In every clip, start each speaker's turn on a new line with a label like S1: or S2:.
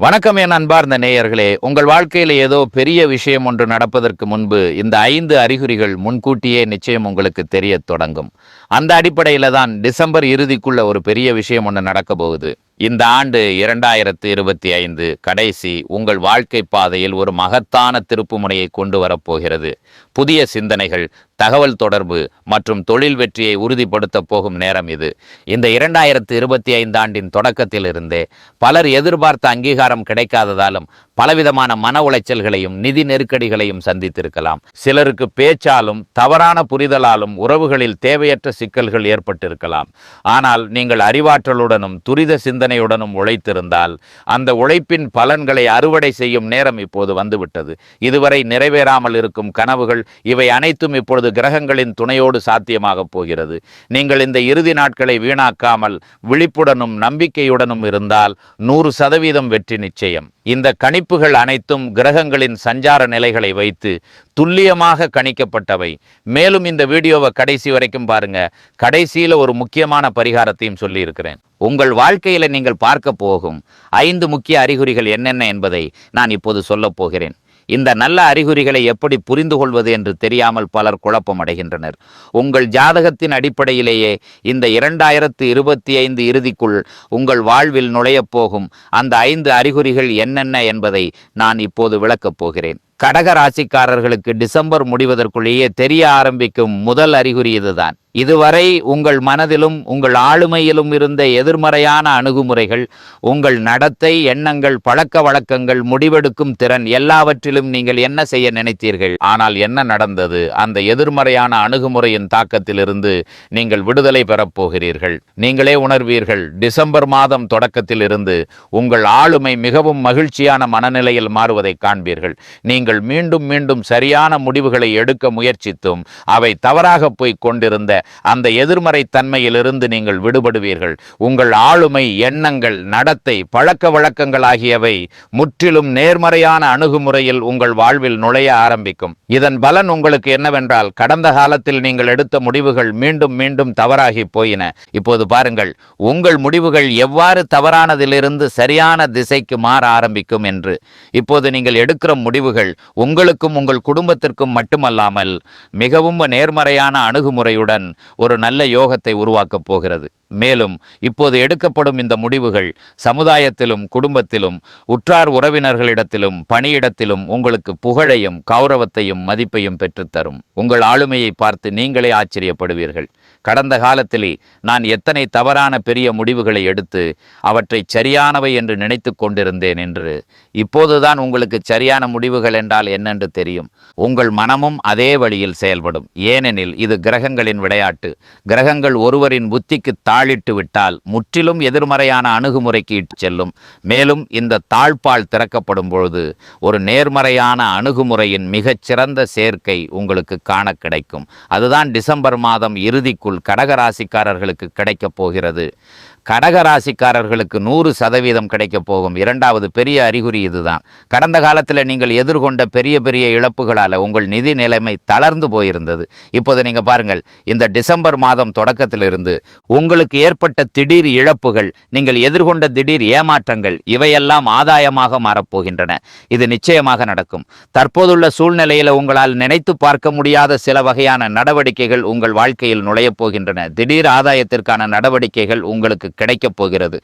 S1: வணக்கம் என் அன்பார்ந்த நேயர்களே. உங்கள் வாழ்க்கையில் ஏதோ பெரிய விஷயம் ஒன்று நடப்பதற்கு முன்பு இந்த ஐந்து அறிகுறிகள் முன்கூட்டியே நிச்சயம் உங்களுக்கு தெரியத் தொடங்கும். அந்த அடிப்படையில தான் டிசம்பர் இறுதிக்குள்ள ஒரு பெரிய விஷயம் ஒன்று நடக்க போகுது. இந்த ஆண்டு இரண்டாயிரத்து இருபத்தி ஐந்து கடைசி உங்கள் வாழ்க்கை பாதையில் ஒரு மகத்தான திருப்புமுனையை கொண்டு வரப்போகிறது. புதிய சிந்தனைகள் தகவல் தொடர்பு மற்றும் தொழில் வெற்றியை உறுதிப்படுத்த போகும் நேரம் இது. இந்த இரண்டாயிரத்து இருபத்தி ஐந்து ஆண்டின் தொடக்கத்திலிருந்தே பலர் எதிர்பார்த்த அங்கீகாரம் கிடைக்காததாலும் பலவிதமான மன உளைச்சல்களையும் நிதி நெருக்கடிகளையும் சந்தித்திருக்கலாம். சிலருக்கு பேச்சாலும் தவறான புரிதலாலும் உறவுகளில் தேவையற்ற சிக்கல்கள் ஏற்பட்டிருக்கலாம். ஆனால் நீங்கள் அறிவாற்றலுடனும் துரித சிந்தனை சிந்தனையுடனும் உழைத்திருந்தால் அந்த உழைப்பின் பலன்களை அறுவடை செய்யும் நேரம் இப்போது வந்துவிட்டது. இதுவரை நிறைவேறாமல் இருக்கும் கனவுகள் இவை அனைத்தும் இப்பொழுது கிரகங்களின் துணையோடு சாத்தியமாக போகிறது. நீங்கள் இந்த இறுதி நாட்களை வீணாக்காமல் விழிப்புடனும் நம்பிக்கையுடனும் இருந்தால் நூறு சதவீதம் வெற்றி நிச்சயம். இந்த கணிப்புகள் அனைத்தும் கிரகங்களின் சஞ்சார நிலைகளை வைத்து துல்லியமாக கணிக்கப்பட்டவை. மேலும் இந்த வீடியோவை கடைசி வரைக்கும் பாருங்க. கடைசியில ஒரு முக்கியமான பரிகாரத்தையும் சொல்லி இருக்கிறேன் உங்கள் வாழ்க்கையில நீங்கள் பார்க்க போகும். ஐந்து முக்கிய அறிகுறிகள் என்னென்ன என்பதை நான் இப்போது சொல்லப் போகிறேன். இந்த நல்ல அறிகுறிகளை எப்படி புரிந்து கொள்வது என்று தெரியாமல் பலர் குழப்பம் அடைகின்றனர். உங்கள் ஜாதகத்தின் அடிப்படையிலேயே இந்த இரண்டாயிரத்து இருபத்தி ஐந்து இறுதிக்குள் உங்கள் வாழ்வில் நுழையப் போகும். அந்த ஐந்து அறிகுறிகள் என்னென்ன என்பதை நான் இப்போது விளக்கப் போகிறேன். கடக ராசிக்காரர்களுக்கு டிசம்பர் முடிவதற்குள்ளேயே தெரிய ஆரம்பிக்கும் முதல் அறிகுறி இதுதான். இதுவரை உங்கள் மனதிலும் உங்கள் ஆளுமையிலும் இருந்த எதிர்மறையான அணுகுமுறைகள் உங்கள் நடத்தை எண்ணங்கள் பழக்க வழக்கங்கள் முடிவெடுக்கும் திறன் எல்லாவற்றிலும் நீங்கள் என்ன செய்ய நினைத்தீர்கள்? ஆனால் என்ன நடந்தது? அந்த எதிர்மறையான அணுகுமுறையின் தாக்கத்திலிருந்து நீங்கள் விடுதலை பெறப் போகிறீர்கள். நீங்களே உணர்வீர்கள் டிசம்பர் மாதம் தொடக்கத்திலிருந்து உங்கள் ஆளுமை மிகவும் மகிழ்ச்சியான மனநிலையில் மாறுவதை காண்பீர்கள். நீங்கள் மீண்டும் மீண்டும் சரியான முடிவுகளை எடுக்க முயற்சித்தும் அவை தவறாக போய் கொண்டிருந்த அந்த எதிர்மறை தன்மையிலிருந்து நீங்கள் விடுபடுவீர்கள். உங்கள் ஆளுமை எண்ணங்கள் நடத்தை பழக்க வழக்கங்கள் ஆகியவை முற்றிலும் நேர்மறையான அணுகுமுறையில் உங்கள் வாழ்வில் நுழைய ஆரம்பிக்கும். இதன் பலன் உங்களுக்கு என்னவென்றால் கடந்த காலத்தில் நீங்கள் எடுத்த முடிவுகள் மீண்டும் மீண்டும் தவறாகி போயின. இப்போது பாருங்கள் உங்கள் முடிவுகள் எவ்வாறு தவறானதிலிருந்து சரியான திசைக்கு மாற ஆரம்பிக்கும் என்று. இப்போது நீங்கள் எடுக்கிற முடிவுகள் உங்களுக்கும் உங்கள் குடும்பத்திற்கும் மட்டுமல்லாமல் மிகவும் நேர்மறையான அணுகுமுறையுடன் ஒரு நல்ல யோகத்தை உருவாக்கப் போகிறது. மேலும் இப்போது எடுக்கப்படும் இந்த முடிவுகள் சமுதாயத்திலும் குடும்பத்திலும் உற்றார் உறவினர்களிடத்திலும் பணியிடத்திலும் உங்களுக்கு புகழையும் கௌரவத்தையும் மதிப்பையும் பெற்றுத்தரும். உங்கள் ஆளுமையை பார்த்து நீங்களே ஆச்சரியப்படுவீர்கள். கடந்த காலத்திலே நான் எத்தனை தவறான பெரிய முடிவுகளை எடுத்து அவற்றை சரியானவை என்று நினைத்து கொண்டிருந்தேன் என்று. இப்போதுதான் உங்களுக்கு சரியான முடிவுகள் என்றால் என்னென்று தெரியும். உங்கள் மனமும் அதே வழியில் செயல்படும். ஏனெனில் இது கிரகங்களின் விளையாட்டு. கிரகங்கள் ஒருவரின் புத்திக்கு தாளிட்டு விட்டால் முற்றிலும் எதிர்மறையான அணுகுமுறைக்கு இட்டு செல்லும். மேலும் இந்த தாழ்பால் திறக்கப்படும் பொழுது ஒரு நேர்மறையான அணுகுமுறையின் மிகச்சிறந்த சேர்க்கை உங்களுக்கு காண கிடைக்கும். அதுதான் டிசம்பர் மாதம் இறுதிக்குள் கடகராசிக்காரர்களுக்கு கிடைக்கப் போகிறது. கடகராசிக்காரர்களுக்கு நூறு சதவீதம் கிடைக்கப் போகும். இரண்டாவது பெரிய அறிகுறி இதுதான். கடந்த காலத்தில் நீங்கள் எதிர்கொண்ட பெரிய பெரிய இழப்புகளால் உங்கள் நிதி நிலைமை தளர்ந்து போயிருந்தது. இப்போது நீங்கள் பாருங்கள் இந்த டிசம்பர் மாதம் தொடக்கத்திலிருந்து உங்களுக்கு ஏற்பட்ட திடீர் இழப்புகள் நீங்கள் எதிர்கொண்ட திடீர் ஏமாற்றங்கள் இவையெல்லாம் ஆதாயமாக மாறப்போகின்றன. இது நிச்சயமாக நடக்கும். தற்போதுள்ள சூழ்நிலையில் உங்களால் நினைத்து பார்க்க முடியாத சில வகையான நடவடிக்கைகள் உங்கள் வாழ்க்கையில் நுழையப் போகின்றன. திடீர் ஆதாயத்திற்கான நடவடிக்கைகள் உங்களுக்கு கிடைக்கப் போகிறது.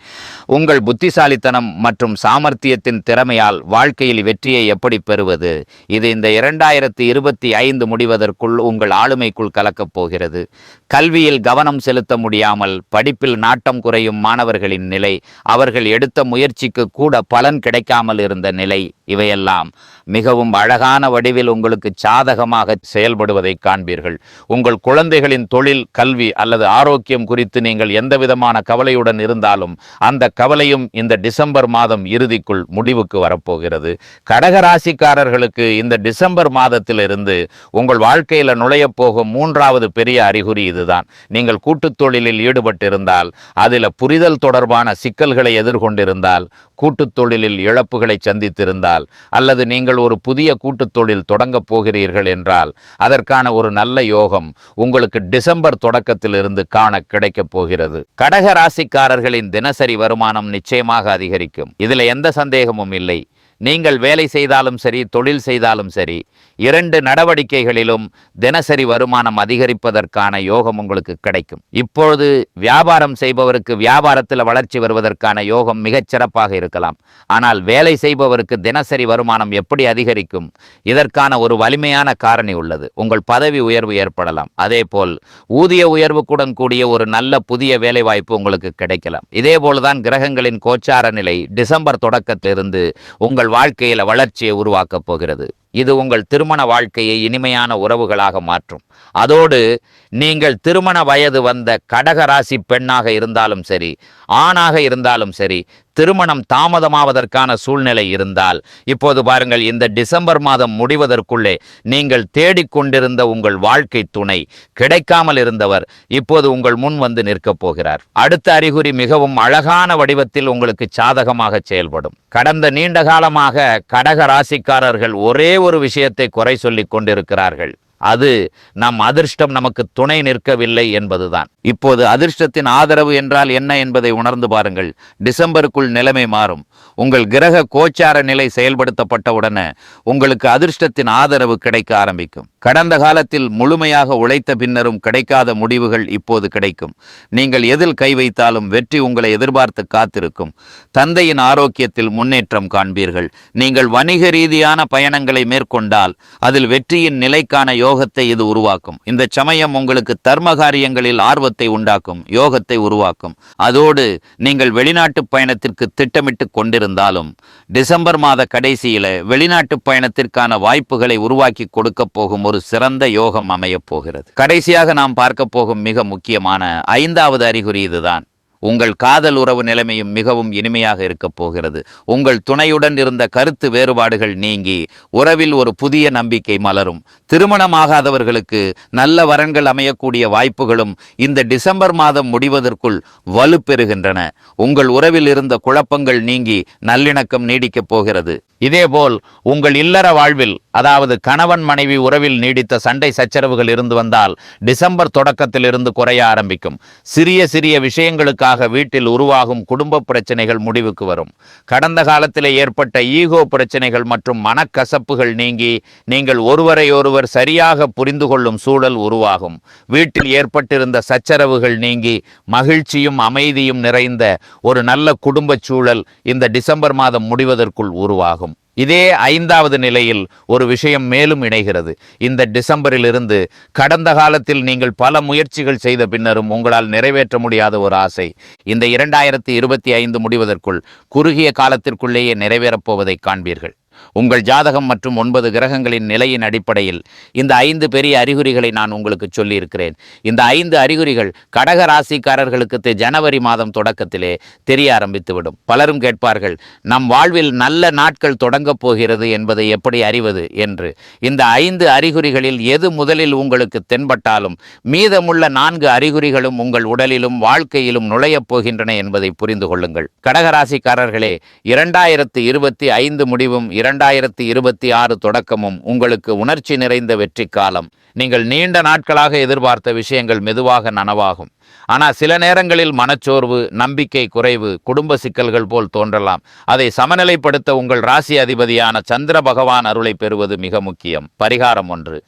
S1: உங்கள் புத்திசாலித்தனம் மற்றும் சாமர்த்தியத்தின் திறமையால் வாழ்க்கையில் வெற்றியை எப்படி பெறுவது? இது இந்த இரண்டாயிரத்தி இருபத்தி ஐந்து முடிவதற்குள் உங்கள் ஆளுமைக்குள் கலக்கப் போகிறது. கல்வியில் கவனம் செலுத்த முடியாமல் படிப்பில் நாட்டம் குறையும் மாணவர்களின் நிலை அவர்கள் எடுத்த முயற்சிக்கு கூட பலன் கிடைக்காமல் இருந்த நிலை இவையெல்லாம் மிகவும் அழகான வடிவில் உங்களுக்கு சாதகமாக செயல்படுவதை காண்பீர்கள். உங்கள் குழந்தைகளின் தொழில் கல்வி அல்லது ஆரோக்கியம் குறித்து நீங்கள் எந்த விதமான கவலையுடன் இருந்தாலும் அந்த கவலையும் இந்த டிசம்பர் மாதம் இறுதிக்குள் முடிவுக்கு வரப்போகிறது. கடக ராசிக்காரர்களுக்கு இந்த டிசம்பர் மாதத்திலிருந்து உங்கள் வாழ்க்கையில் நுழையப் போகும் மூன்றாவது பெரிய அறிகுறி இதுதான். நீங்கள் கூட்டுத் தொழிலில் ஈடுபட்டிருந்தால் அதில் புரிதல் தொடர்பான சிக்கல்களை எதிர்கொண்டிருந்தால் கூட்டுத் தொழிலில் இழப்புகளை சந்தித்திருந்தால் அல்லது நீங்கள் ஒரு புதிய கூட்டுத் தொழில் தொடங்கப் போகிறீர்கள் என்றால் அதற்கான ஒரு நல்ல யோகம் உங்களுக்கு டிசம்பர் தொடக்கத்திலிருந்து காண கிடைக்கப் போகிறது. கடக ராசிக்காரர்களின் தினசரி வருமானம் நிச்சயமாக அதிகரிக்கும். இதுல எந்த சந்தேகமும் இல்லை. நீங்கள் வேலை செய்தாலும் சரி தொழில் செய்தாலும் சரி இரண்டு நடவடிக்கைகளிலும் தினசரி வருமானம் அதிகரிப்பதற்கான யோகம் உங்களுக்கு கிடைக்கும். இப்பொழுது வியாபாரம் செய்பவருக்கு வியாபாரத்தில் வளர்ச்சி வருவதற்கான யோகம் மிகச் சிறப்பாக இருக்கலாம். ஆனால் வேலை செய்பவருக்கு தினசரி வருமானம் எப்படி அதிகரிக்கும்? இதற்கான ஒரு வலிமையான காரணி உள்ளது. உங்கள் பதவி உயர்வு ஏற்படலாம். அதே போல் ஊதிய உயர்வுக்குடன் கூடிய ஒரு நல்ல புதிய வேலைவாய்ப்பு உங்களுக்கு கிடைக்கலாம். இதே போலதான் கிரகங்களின் கோச்சார நிலை டிசம்பர் தொடக்கத்திலிருந்து உங்கள் வாழ்க்கையில் வளர்ச்சியை உருவாக்கப் போகிறது. இது உங்கள் திருமண வாழ்க்கையை இனிமையான உறவுகளாக மாற்றும். அதோடு நீங்கள் திருமண வயது வந்த கடகராசி பெண்ணாக இருந்தாலும் சரி ஆணாக இருந்தாலும் சரி திருமணம் தாமதமாவதற்கான சூழ்நிலை இருந்தால் இப்போது பாருங்கள் இந்த டிசம்பர் மாதம் முடிவதற்குள்ளே நீங்கள் தேடிக்கொண்டிருந்த உங்கள் வாழ்க்கை துணை கிடைக்காமல் இருந்தவர் இப்போது உங்கள் முன் வந்து நிற்கப் போகிறார். அடுத்த அறிகுறி மிகவும் அழகான வடிவத்தில் உங்களுக்கு சாதகமாக செயல்படும். கடந்த நீண்ட காலமாக கடக ராசிக்காரர்கள் ஒரே ஒரு விஷயத்தை குறை சொல்லிக் கொண்டிருக்கிறார்கள். அது நம் அதிர்ஷ்டம் நமக்கு துணை நிற்கவில்லை என்பதுதான். இப்போது அதிர்ஷ்டத்தின் ஆதரவு என்றால் என்ன என்பதை உணர்ந்து பாருங்கள். டிசம்பருக்குள் நிலைமை மாறும். உங்கள் கிரக கோச்சார நிலை செயல்படுத்தப்பட்டவுடனே உங்களுக்கு அதிர்ஷ்டத்தின் ஆதரவு கிடைக்க ஆரம்பிக்கும். கடந்த காலத்தில் முழுமையாக உழைத்த பின்னரும் கிடைக்காத முடிவுகள் இப்போது கிடைக்கும். நீங்கள் எதில் கை வைத்தாலும் வெற்றி உங்களை எதிர்பார்த்து காத்திருக்கும். தந்தையின் ஆரோக்கியத்தில் முன்னேற்றம் காண்பீர்கள். நீங்கள் வணிக ரீதியான பயணங்களை மேற்கொண்டால் அதில் வெற்றியின் நிலைக்கான யோகத்தை இது உருவாக்கும். இந்த சமயம் உங்களுக்கு தர்ம காரியங்களில் ஆர்வத்தை உண்டாக்கும். யோகத்தை உருவாக்கும். அதோடு நீங்கள் வெளிநாட்டு பயணத்திற்கு திட்டமிட்டு கொண்டிருந்தாலும் டிசம்பர் மாத கடைசியில வெளிநாட்டு பயணத்திற்கான வாய்ப்புகளை உருவாக்கி கொடுக்க போகும் ஒரு சிறந்த யோகம் அமையப் போகிறது. கடைசியாக நாம் பார்க்க போகும் மிக முக்கியமான ஐந்தாவது அறிகுறி இதுதான். உங்கள் காதல் உறவு நிலைமையும் மிகவும் இனிமையாக இருக்கப் போகிறது. உங்கள் துணையுடன் இருந்த கருத்து வேறுபாடுகள் நீங்கி உறவில் ஒரு புதிய நம்பிக்கை மலரும். திருமணமாகாதவர்களுக்கு நல்ல வரன்கள் அமையக்கூடிய வாய்ப்புகளும் இந்த டிசம்பர் மாதம் முடிவதற்குள் வலுப்பெறுகின்றன. உங்கள் உறவில் இருந்த குழப்பங்கள் நீங்கி நல்லிணக்கம் நீடிக்கப் போகிறது. இதேபோல் உங்கள் இல்லற வாழ்வில் அதாவது கணவன் மனைவி உறவில் நீடித்த சண்டை சச்சரவுகள் இருந்து வந்தால் டிசம்பர் தொடக்கத்தில் இருந்து குறைய ஆரம்பிக்கும். சிறிய சிறிய விஷயங்களுக்காக வீட்டில் உருவாகும் குடும்ப பிரச்சனைகள் முடிவுக்கு வரும். கடந்த காலத்தில் ஏற்பட்ட ஈகோ பிரச்சனைகள் மற்றும் மனக்கசப்புகள் நீங்கி நீங்கள் ஒருவரை ஒருவர் சரியாக புரிந்து கொள்ளும் சூழல் உருவாகும். வீட்டில் ஏற்பட்டிருந்த சச்சரவுகள் நீங்கி மகிழ்ச்சியும் அமைதியும் நிறைந்த ஒரு நல்ல குடும்ப சூழல் இந்த டிசம்பர் மாதம் முடிவதற்குள் உருவாகும். இதே ஐந்தாவது நிலையில் ஒரு விஷயம் மேலும் இணைகிறது. இந்த டிசம்பரிலிருந்து கடந்த காலத்தில் நீங்கள் பல முயற்சிகள் செய்த பின்னரும் உங்களால் நிறைவேற்ற முடியாத ஒரு ஆசை. இந்த இரண்டாயிரத்தி இருபத்தி ஐந்து முடிவதற்குள் குறுகிய காலத்திற்குள்ளேயே நிறைவேறப் போவதை காண்பீர்கள். உங்கள் ஜாதகம் மற்றும் ஒன்பது கிரகங்களின் நிலையின் அடிப்படையில் இந்த ஐந்து பெரிய அறிகுறிகளை நான் உங்களுக்கு சொல்லியிருக்கிறேன். இந்த ஐந்து அறிகுறிகள் கடக ராசிக்காரர்களுக்கு ஜனவரி மாதம் தொடக்கத்திலே தெரிய ஆரம்பித்துவிடும். பலரும் கேட்பார்கள் நம் வாழ்வில் நல்ல நாட்கள் தொடங்கப் போகிறது என்பதை எப்படி அறிவது என்று. இந்த ஐந்து அறிகுறிகளில் எது முதலில் உங்களுக்கு தென்பட்டாலும் மீதமுள்ள நான்கு அறிகுறிகளும் உங்கள் உடலிலும் வாழ்க்கையிலும் நுழையப் போகின்றன என்பதை புரிந்து கொள்ளுங்கள். கடகராசிக்காரர்களே இரண்டாயிரத்து இருபத்தி ஐந்து முடிவும் இரண்டாயிரத்தி இருபத்தி ஆறு தொடக்கமும் உங்களுக்கு உணர்ச்சி நிறைந்த வெற்றி காலம் நீங்கள் நீண்ட நாட்களாக எதிர்பார்த்த விஷயங்கள் மெதுவாக நனவாகும். ஆனால் சில நேரங்களில் மனச்சோர்வு நம்பிக்கை குறைவு குடும்ப சிக்கல்கள் போல் தோன்றலாம். அதை சமநிலைப்படுத்த உங்கள் ராசி அதிபதியான சந்திர பகவான் அருளை பெறுவது மிக முக்கியம். பரிகாரம் ஒன்று.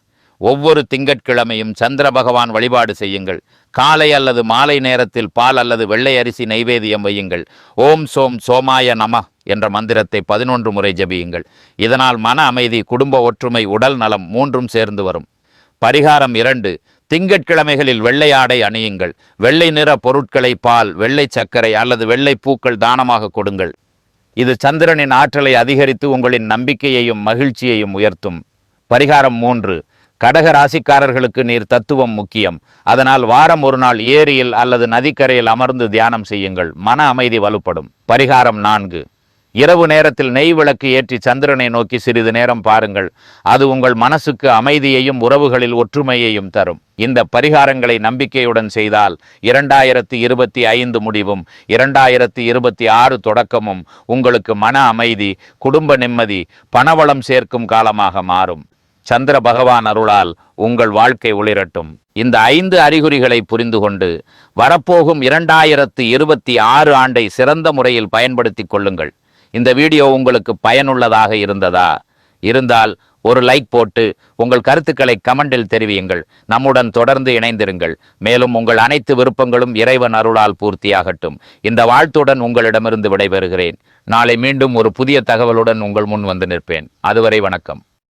S1: ஒவ்வொரு திங்கட்கிழமையும் சந்திர பகவான் வழிபாடு செய்யுங்கள். காலை அல்லது மாலை நேரத்தில் பால் அல்லது வெள்ளை அரிசி நைவேத்தியம் வையுங்கள். ஓம் சோம் சோமாய நம. என்ற மந்திரத்தை பதினொன்று முறை ஜபியுங்கள். இதனால் மன அமைதி குடும்ப ஒற்றுமை உடல் நலம் மூன்றும் சேர்ந்து வரும். பரிகாரம் இரண்டு திங்கட்கிழமைகளில் வெள்ளை ஆடை அணியுங்கள். வெள்ளை நிற பொருட்களை பால் வெள்ளை சர்க்கரை அல்லது வெள்ளை பூக்கள் தானமாக கொடுங்கள். இது சந்திரனின் ஆற்றலை அதிகரித்து உங்களின் நம்பிக்கையையும் மகிழ்ச்சியையும் உயர்த்தும். பரிகாரம் மூன்று கடக ராசிக்காரர்களுக்கு நீர் தத்துவம் முக்கியம். அதனால் வாரம் ஒரு நாள் ஏரியில் அல்லது நதிக்கரையில் அமர்ந்து தியானம் செய்யுங்கள். மன அமைதி வலுப்படும். பரிகாரம் நான்கு இரவு நேரத்தில் நெய் விளக்கு ஏற்றி சந்திரனை நோக்கி சிறிது நேரம் பாருங்கள். அது உங்கள் மனசுக்கு அமைதியையும் உறவுகளில் ஒற்றுமையையும் தரும். இந்த பரிகாரங்களை நம்பிக்கையுடன் செய்தால் இரண்டாயிரத்தி இருபத்தி ஐந்து முடிவும் இரண்டாயிரத்தி இருபத்தி ஆறு தொடக்கமும் உங்களுக்கு மன அமைதி குடும்ப நிம்மதி பணவளம் சேர்க்கும் காலமாக மாறும். சந்திர பகவான் அருளால் உங்கள் வாழ்க்கை ஒளிரட்டும். இந்த ஐந்து அறிகுறிகளை புரிந்து கொண்டு வரப்போகும் இரண்டாயிரத்து இருபத்தி ஆறு ஆண்டை சிறந்த முறையில் பயன்படுத்திக் கொள்ளுங்கள். இந்த வீடியோ உங்களுக்கு பயனுள்ளதாக இருந்ததா? இருந்தால் ஒரு லைக் போட்டு உங்கள் கருத்துக்களை கமெண்டில் தெரிவியுங்கள். நம்முடன் தொடர்ந்து இணைந்திருங்கள். மேலும் உங்கள் அனைத்து விருப்பங்களும் இறைவன் அருளால் பூர்த்தியாகட்டும். இந்த வாழ்த்துடன் உங்களிடமிருந்து விடைபெறுகிறேன். நாளை மீண்டும் ஒரு புதிய தகவலுடன் உங்கள் முன் வந்து நிற்பேன். அதுவரை வணக்கம்.